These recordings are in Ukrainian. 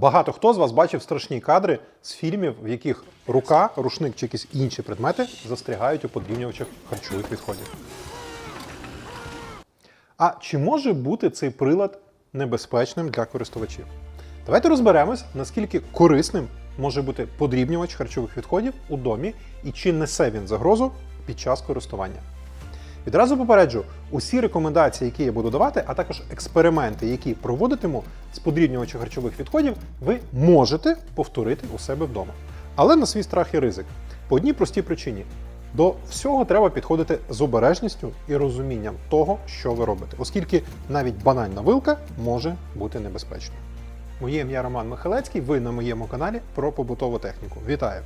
Багато хто з вас бачив страшні кадри з фільмів, в яких рука, рушник чи якісь інші предмети застрягають у подрівнювачах харчових відходів. А чи може бути цей прилад небезпечним для користувачів? Давайте розберемось, наскільки корисним може бути подрібнювач харчових відходів у домі і чи несе він загрозу під час користування. Відразу попереджу, усі рекомендації, які я буду давати, а також експерименти, які проводитиму з подрібнювачем харчових відходів, ви можете повторити у себе вдома. Але на свій страх і ризик. По одній простій причині. До всього треба підходити з обережністю і розумінням того, що ви робите, оскільки навіть банальна вилка може бути небезпечною. Моє ім'я Роман Михалецький, ви на моєму каналі про побутову техніку. Вітаю!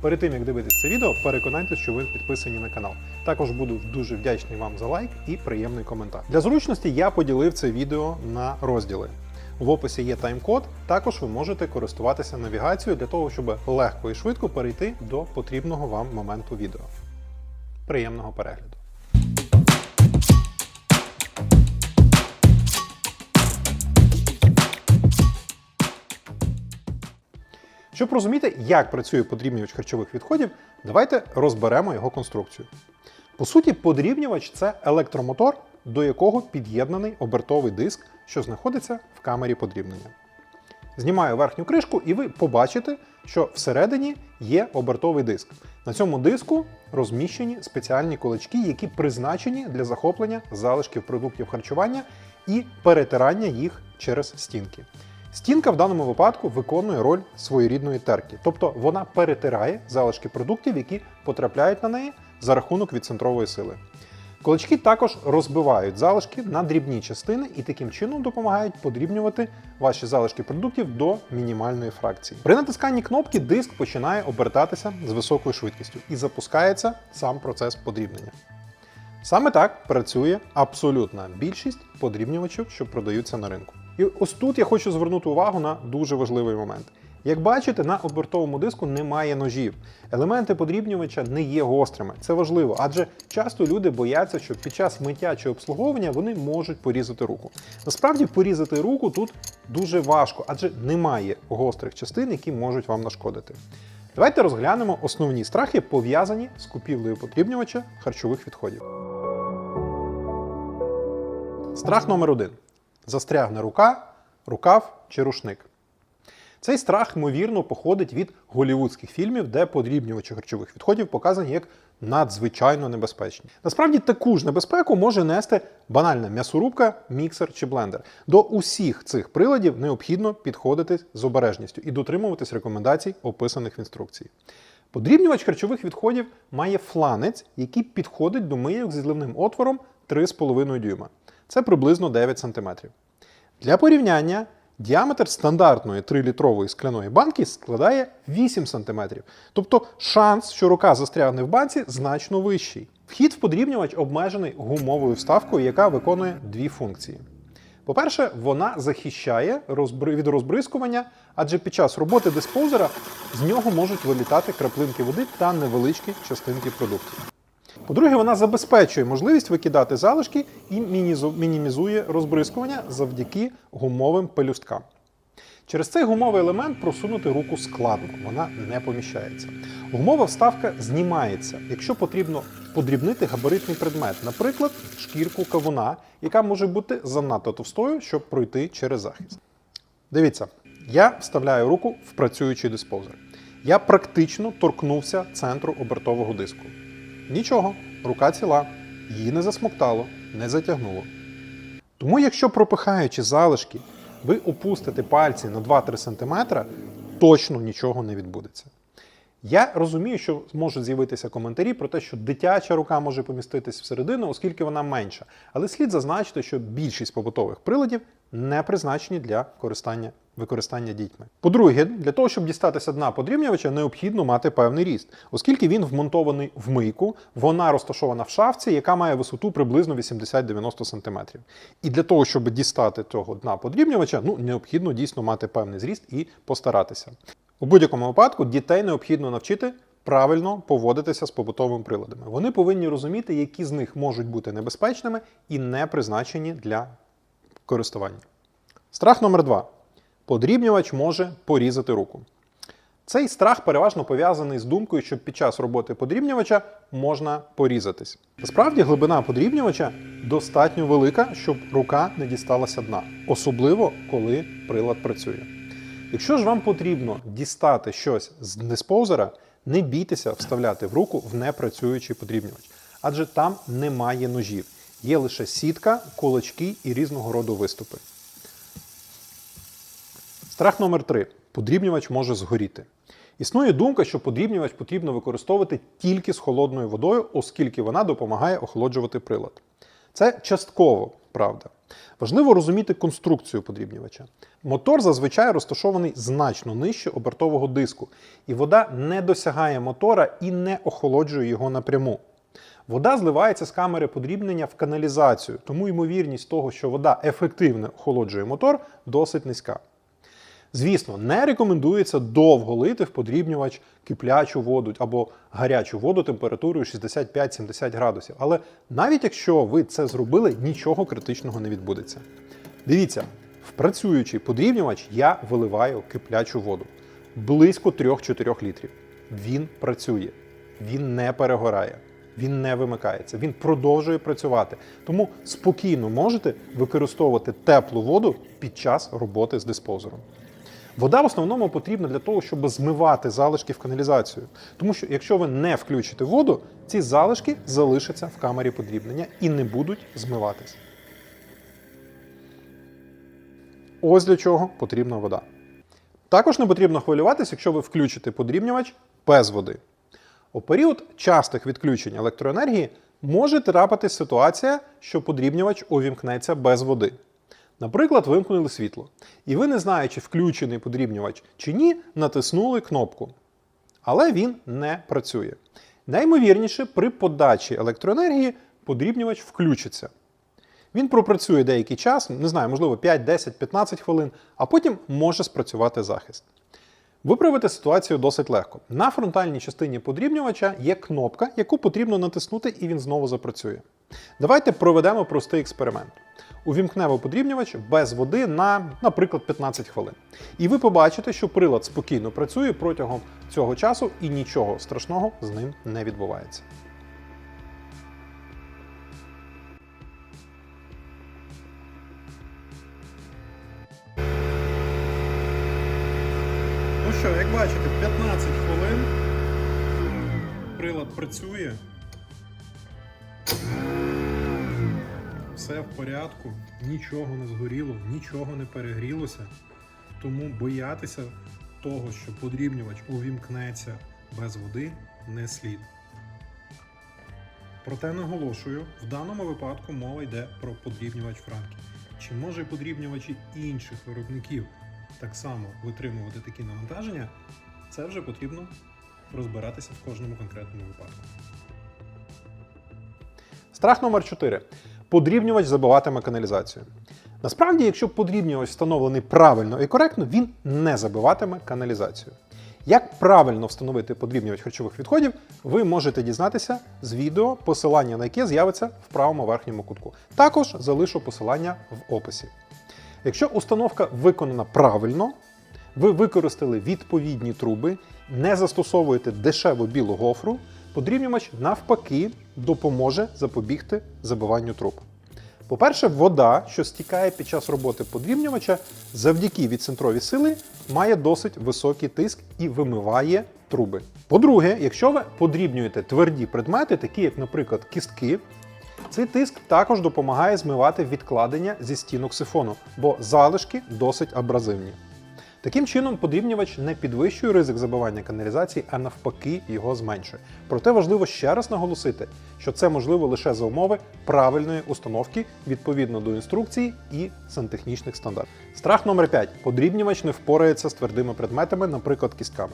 Перед тим як дивитися це відео, переконайтеся, що ви підписані на канал. Також буду дуже вдячний вам за лайк і приємний коментар. Для зручності я поділив це відео на розділи. В описі є тайм-код. Також ви можете користуватися навігацією для того, щоб легко і швидко перейти до потрібного вам моменту відео. Приємного перегляду! Щоб розуміти, як працює подрібнювач харчових відходів, давайте розберемо його конструкцію. По суті, подрібнювач це електромотор, до якого під'єднаний обертовий диск, що знаходиться в камері подрібнення. Знімаю верхню кришку, і ви побачите, що всередині є обертовий диск. На цьому диску розміщені спеціальні кулачки, які призначені для захоплення залишків продуктів харчування і перетирання їх через стінки. Стінка в даному випадку виконує роль своєрідної терки, тобто вона перетирає залишки продуктів, які потрапляють на неї за рахунок відцентрової сили. Кулачки також розбивають залишки на дрібні частини і таким чином допомагають подрібнювати ваші залишки продуктів до мінімальної фракції. При натисканні кнопки диск починає обертатися з високою швидкістю і запускається сам процес подрібнення. Саме так працює абсолютна більшість подрібнювачів, що продаються на ринку. І ось тут я хочу звернути увагу на дуже важливий момент. Як бачите, на обертовому диску немає ножів. Елементи подрібнювача не є гострими. Це важливо, адже часто люди бояться, що під час миття чи обслуговування вони можуть порізати руку. Насправді порізати руку тут дуже важко, адже немає гострих частин, які можуть вам нашкодити. Давайте розглянемо основні страхи, пов'язані з купівлею подрібнювача харчових відходів. Страх номер один: застрягне рука, рукав чи рушник. Цей страх, ймовірно, походить від голівудських фільмів, де подрібнювачі харчових відходів показані як надзвичайно небезпечні. Насправді таку ж небезпеку може нести банальна м'ясорубка, міксер чи блендер. До усіх цих приладів необхідно підходити з обережністю і дотримуватись рекомендацій, описаних в інструкції. Подрібнювач харчових відходів має фланець, який підходить до мийок зі зливним отвором 3,5 дюйма. Це приблизно 9 см. Для порівняння діаметр стандартної 3-літрової скляної банки складає 8 см. Тобто шанс, що рука застрягне в банці, значно вищий. Вхід в подрібнювач обмежений гумовою вставкою, яка виконує дві функції. По-перше, вона захищає від розбризкування, адже під час роботи диспоузера з нього можуть вилітати краплинки води та невеличкі частинки продуктів. По-друге, вона забезпечує можливість викидати залишки і мінімізує розбризкування завдяки гумовим пелюсткам. Через цей гумовий елемент просунути руку складно, вона не поміщається. Гумова вставка знімається, якщо потрібно подрібнити габаритний предмет, наприклад, шкірку кавуна, яка може бути занадто товстою, щоб пройти через захист. Дивіться, я вставляю руку в працюючий диспозер. Я практично торкнувся центру обертового диску. Нічого, рука ціла, її не засмоктало, не затягнуло. Тому, якщо пропихаючи залишки, ви опустите пальці на 2-3 см, точно нічого не відбудеться. Я розумію, що можуть з'явитися коментарі про те, що дитяча рука може поміститись всередину, оскільки вона менша. Але слід зазначити, що більшість побутових приладів не призначені для користання, використання дітьми. По-друге, для того, щоб дістатися дна подрібнювача, необхідно мати певний ріст, оскільки він вмонтований в мийку, вона розташована в шафці, яка має висоту приблизно 80-90 см. І для того, щоб дістати цього дна подрібнювача, ну необхідно дійсно мати певний зріст і постаратися. У будь-якому випадку дітей необхідно навчити правильно поводитися з побутовими приладами. Вони повинні розуміти, які з них можуть бути небезпечними і не призначені для користування. Страх номер два. Подрібнювач може порізати руку. Цей страх переважно пов'язаний з думкою, що під час роботи подрібнювача можна порізатись. Насправді глибина подрібнювача достатньо велика, щоб рука не дісталася дна, особливо коли прилад працює. Якщо ж вам потрібно дістати щось з диспоузера, не бійтеся вставляти в руку в непрацюючий подрібнювач, адже там немає ножів. Є лише сітка, кулачки і різного роду виступи. Страх номер 3. Подрібнювач може згоріти. Існує думка, що подрібнювач потрібно використовувати тільки з холодною водою, оскільки вона допомагає охолоджувати прилад. Це частково правда. Важливо розуміти конструкцію подрібнювача. Мотор зазвичай розташований значно нижче обертового диску, і вода не досягає мотора і не охолоджує його напряму. Вода зливається з камери подрібнення в каналізацію, тому ймовірність того, що вода ефективно охолоджує мотор, досить низька. Звісно, не рекомендується довго лити в подрібнювач киплячу воду або гарячу воду температурою 65-70 градусів. Але навіть якщо ви це зробили, нічого критичного не відбудеться. Дивіться, в працюючий подрібнювач я виливаю киплячу воду близько 3-4 літрів. Він працює, він не перегорає, він не вимикається, він продовжує працювати. Тому спокійно можете використовувати теплу воду під час роботи з диспозером. Вода в основному потрібна для того, щоб змивати залишки в каналізацію. Тому що якщо ви не включите воду, ці залишки залишаться в камері подрібнення і не будуть змиватись. Ось для чого потрібна вода. Також не потрібно хвилюватися, якщо ви включите подрібнювач без води. У період частих відключень електроенергії може трапитись ситуація, що подрібнювач увімкнеться без води. Наприклад, вимкнули світло, і ви, не знаючи, включений подрібнювач чи ні, натиснули кнопку. Але він не працює. Наймовірніше, при подачі електроенергії подрібнювач включиться. Він пропрацює деякий час, не знаю, можливо, 5, 10, 15 хвилин, а потім може спрацювати захист. Виправити ситуацію досить легко. На фронтальній частині подрібнювача є кнопка, яку потрібно натиснути, і він знову запрацює. Давайте проведемо простий експеримент. Увімкнемо подрібнювач без води на, наприклад, 15 хвилин. І ви побачите, що прилад спокійно працює протягом цього часу і нічого страшного з ним не відбувається. Що, як бачите, 15 хвилин. Прилад працює. Все в порядку, нічого не згоріло, нічого не перегрілося. Тому боятися того, що подрібнювач увімкнеться без води, не слід. Проте наголошую, в даному випадку мова йде про подрібнювач Франкі. Чи може подрібнювачі інших виробників так само витримувати такі навантаження, це вже потрібно розбиратися в кожному конкретному випадку. Страх номер 4. Подрібнювач забиватиме каналізацію. Насправді, якщо подрібнювач встановлений правильно і коректно, він не забиватиме каналізацію. Як правильно встановити подрібнювач харчових відходів, ви можете дізнатися з відео, посилання на яке з'явиться в правому верхньому кутку. Також залишу посилання в описі. Якщо установка виконана правильно, ви використали відповідні труби, не застосовуєте дешеву білу гофру, подрібнювач навпаки допоможе запобігти забиванню труб. По-перше, вода, що стікає під час роботи подрібнювача, завдяки відцентровій сили має досить високий тиск і вимиває труби. По-друге, якщо ви подрібнюєте тверді предмети, такі як, наприклад, кістки, цей тиск також допомагає змивати відкладення зі стінок сифону, бо залишки досить абразивні. Таким чином, подрібнювач не підвищує ризик забивання каналізації, а навпаки його зменшує. Проте важливо ще раз наголосити, що це можливо лише за умови правильної установки відповідно до інструкції і сантехнічних стандартів. Страх номер 5. Подрібнювач не впорається з твердими предметами, наприклад, кістками.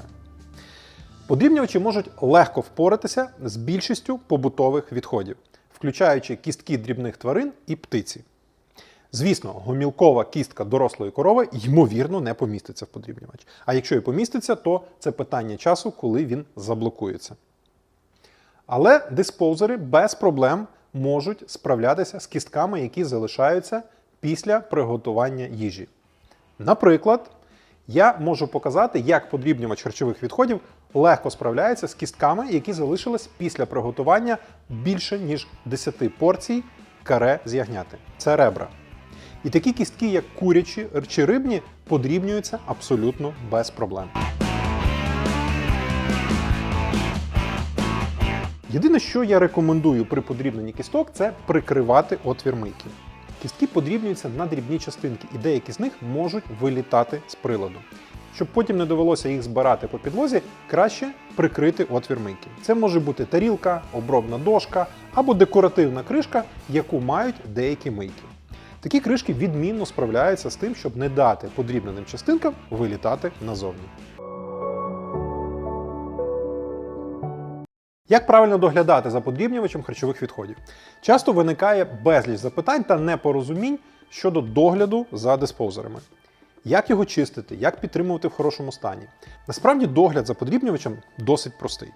Подрібнювачі можуть легко впоратися з більшістю побутових відходів, включаючи кістки дрібних тварин і птиці. Звісно, гомілкова кістка дорослої корови ймовірно не поміститься в подрібнювач. А якщо і поміститься, то це питання часу, коли він заблокується. Але диспоузери без проблем можуть справлятися з кістками, які залишаються після приготування їжі. Наприклад, я можу показати, як подрібнювач харчових відходів легко справляється з кістками, які залишились після приготування більше ніж 10 порцій каре з ягняти. Це ребра. І такі кістки, як курячі чи рибні, подрібнюються абсолютно без проблем. Єдине, що я рекомендую при подрібненні кісток, це прикривати отвір мийки. Кістки подрібнюються на дрібні частинки, і деякі з них можуть вилітати з приладу. Щоб потім не довелося їх збирати по підлозі, краще прикрити отвір мийки. Це може бути тарілка, обробна дошка або декоративна кришка, яку мають деякі мийки. Такі кришки відмінно справляються з тим, щоб не дати подрібненим частинкам вилітати назовні. Як правильно доглядати за подрібнювачем харчових відходів? Часто виникає безліч запитань та непорозумінь щодо догляду за диспоузерами. Як його чистити, як підтримувати в хорошому стані? Насправді догляд за подрібнювачем досить простий.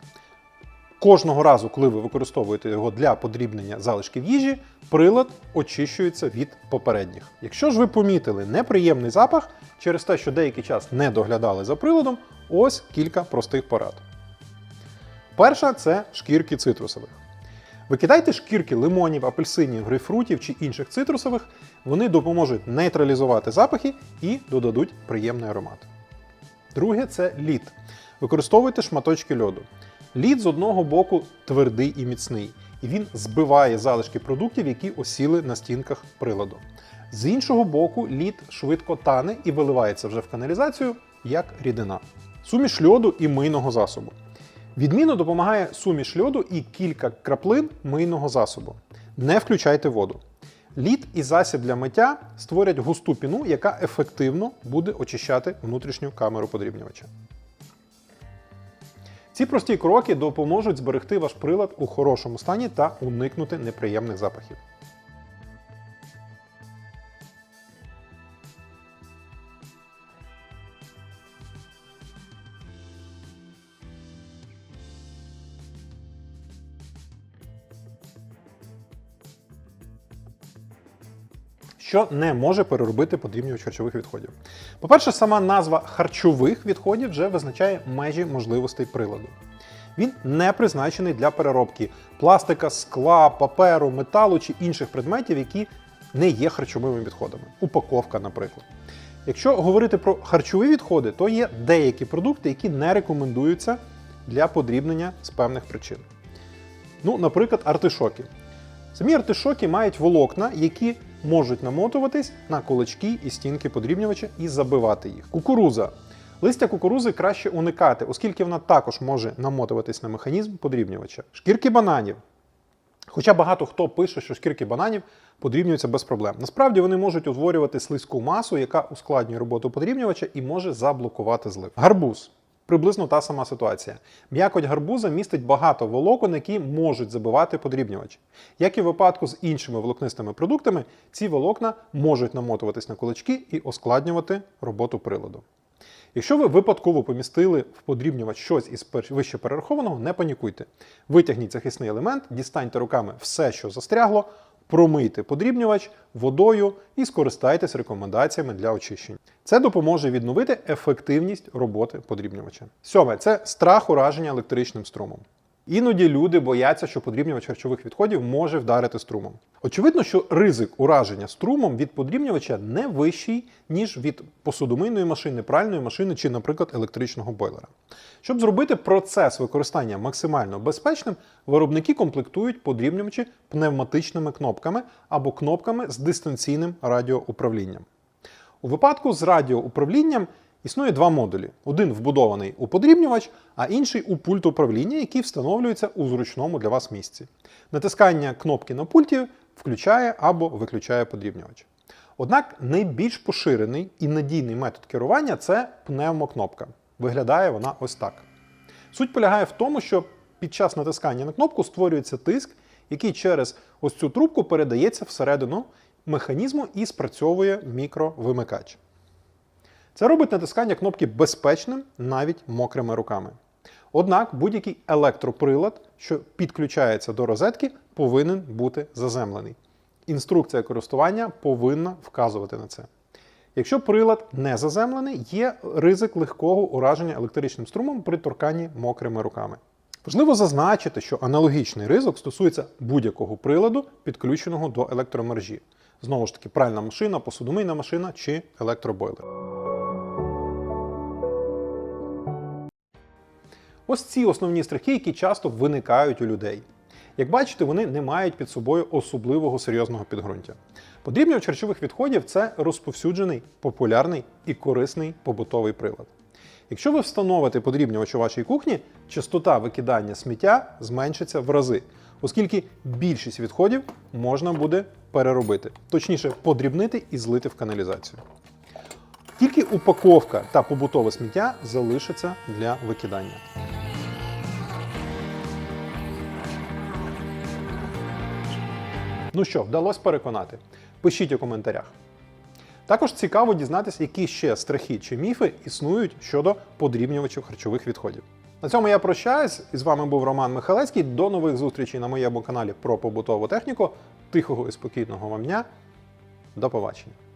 Кожного разу, коли ви використовуєте його для подрібнення залишків їжі, прилад очищується від попередніх. Якщо ж ви помітили неприємний запах через те, що деякий час не доглядали за приладом, ось кілька простих порад. Перша це шкірки цитрусових. Викидайте шкірки лимонів, апельсинів, грейпфрутів чи інших цитрусових, вони допоможуть нейтралізувати запахи і додадуть приємний аромат. Друге це лід. Використовуйте шматочки льоду. Лід з одного боку твердий і міцний, і він збиває залишки продуктів, які осіли на стінках приладу. З іншого боку, лід швидко тане і виливається вже в каналізацію як рідина. Суміш льоду і мийного засобу. Відмінно допомагає суміш льоду і кілька краплин мийного засобу. Не включайте воду. Лід і засіб для миття створять густу піну, яка ефективно буде очищати внутрішню камеру подрібнювача. Ці прості кроки допоможуть зберегти ваш прилад у хорошому стані та уникнути неприємних запахів. Що не може переробити подрібнювач харчових відходів. По-перше, сама назва харчових відходів вже визначає межі можливостей приладу. Він не призначений для переробки пластика, скла, паперу, металу чи інших предметів, які не є харчовими відходами. Упаковка, наприклад. Якщо говорити про харчові відходи, то є деякі продукти, які не рекомендуються для подрібнення з певних причин. Ну, наприклад, артишоки. Самі артишоки мають волокна, які можуть намотуватись на кулачки і стінки подрібнювача і забивати їх. Кукуруза. Листя кукурузи краще уникати, оскільки вона також може намотуватись на механізм подрібнювача. Шкірки бананів. Хоча багато хто пише, що шкірки бананів подрібнюються без проблем. Насправді вони можуть утворювати слизьку масу, яка ускладнює роботу подрібнювача і може заблокувати злив. Гарбуз. Приблизно та сама ситуація. М'якоть гарбуза містить багато волокон, які можуть забивати подрібнювач. Як і в випадку з іншими волокнистими продуктами, ці волокна можуть намотуватись на кулачки і ускладнювати роботу приладу. Якщо ви випадково помістили в подрібнювач щось із вище перерахованого, не панікуйте. Витягніть захисний елемент, дістаньте руками все, що застрягло, промийте подрібнювач водою і скористайтесь рекомендаціями для очищення. Це допоможе відновити ефективність роботи подрібнювача. Сьоме це страх ураження електричним струмом. Іноді люди бояться, що подрібнювач харчових відходів може вдарити струмом. Очевидно, що ризик ураження струмом від подрібнювача не вищий, ніж від посудомийної машини, пральної машини чи, наприклад, електричного бойлера. Щоб зробити процес використання максимально безпечним, виробники комплектують подрібнювачі пневматичними кнопками або кнопками з дистанційним радіоуправлінням. У випадку з радіоуправлінням Існує два модулі: один вбудований у подрібнювач, а інший у пульт управління, який встановлюється у зручному для вас місці. Натискання кнопки на пульті включає або виключає подрібнювач. Однак найбільш поширений і надійний метод керування це пневмокнопка. Виглядає вона ось так. Суть полягає в тому, що під час натискання на кнопку створюється тиск, який через ось цю трубку передається всередину механізму і спрацьовує мікровимикач. Це робить натискання кнопки безпечним навіть мокрими руками. Однак будь-який електроприлад, що підключається до розетки, повинен бути заземлений. Інструкція користування повинна вказувати на це. Якщо прилад не заземлений, є ризик легкого ураження електричним струмом при торканні мокрими руками. Важливо зазначити, що аналогічний ризик стосується будь-якого приладу, підключеного до електромережі. Знову ж таки, пральна машина, посудомийна машина чи електробойлер. Ось ці основні страхи, які часто виникають у людей. Як бачите, вони не мають під собою особливого серйозного підґрунтя. Подрібнювач харчових відходів це розповсюджений, популярний і корисний побутовий прилад. Якщо ви встановите подрібнювач у вашій кухні, частота викидання сміття зменшиться в рази, оскільки більшість відходів можна буде переробити, точніше, подрібнити і злити в каналізацію. Тільки упаковка та побутове сміття залишаться для викидання. Ну що, вдалося переконати? Пишіть у коментарях. Також цікаво дізнатися, які ще страхи чи міфи існують щодо подрібнювачів харчових відходів. На цьому я прощаюсь. І з вами був Роман Михалецький. До нових зустрічей на моєму каналі про побутову техніку. Тихого і спокійного вам дня. До побачення.